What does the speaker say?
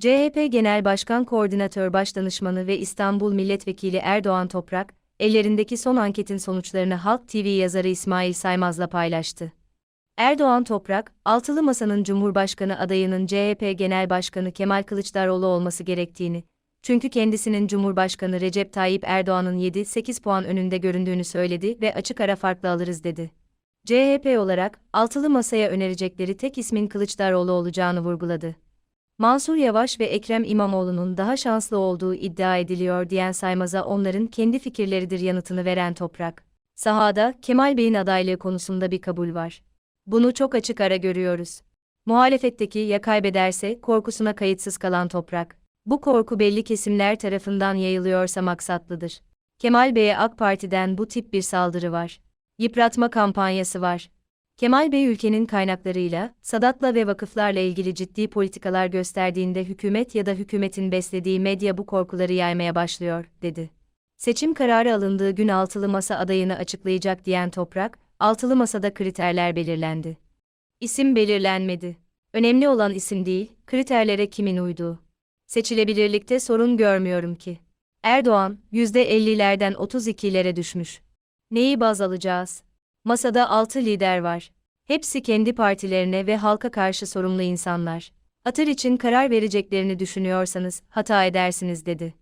CHP Genel Başkan Koordinatör Başdanışmanı ve İstanbul Milletvekili Erdoğan Toprak, ellerindeki son anketin sonuçlarını Halk TV yazarı İsmail Saymaz'la paylaştı. Erdoğan Toprak, Altılı Masa'nın Cumhurbaşkanı adayının CHP Genel Başkanı Kemal Kılıçdaroğlu olması gerektiğini, çünkü kendisinin Cumhurbaşkanı Recep Tayyip Erdoğan'ın 7-8 puan önünde göründüğünü söyledi ve açık ara farklı alırız dedi. CHP olarak, Altılı Masa'ya önerecekleri tek ismin Kılıçdaroğlu olacağını vurguladı. Mansur Yavaş ve Ekrem İmamoğlu'nun daha şanslı olduğu iddia ediliyor diyen Saymaz'a onların kendi fikirleridir yanıtını veren Toprak. Sahada, Kemal Bey'in adaylığı konusunda bir kabul var. Bunu çok açık ara görüyoruz. Muhalefetteki ya kaybederse korkusuna kayıtsız kalan Toprak. Bu korku belli kesimler tarafından yayılıyorsa maksatlıdır. Kemal Bey'e AK Parti'den bu tip bir saldırı var. Yıpratma kampanyası var. Kemal Bey ülkenin kaynaklarıyla, Sadat'la ve vakıflarla ilgili ciddi politikalar gösterdiğinde hükümet ya da hükümetin beslediği medya bu korkuları yaymaya başlıyor, dedi. Seçim kararı alındığı gün altılı masa adayını açıklayacak diyen Toprak, altılı masada kriterler belirlendi. İsim belirlenmedi. Önemli olan isim değil, kriterlere kimin uyduğu. Seçilebilirlikte sorun görmüyorum ki. Erdoğan, %50'lerden 32'lere düşmüş. Neyi baz alacağız? Masada 6 lider var. Hepsi kendi partilerine ve halka karşı sorumlu insanlar. Hatır için karar vereceklerini düşünüyorsanız hata edersiniz dedi.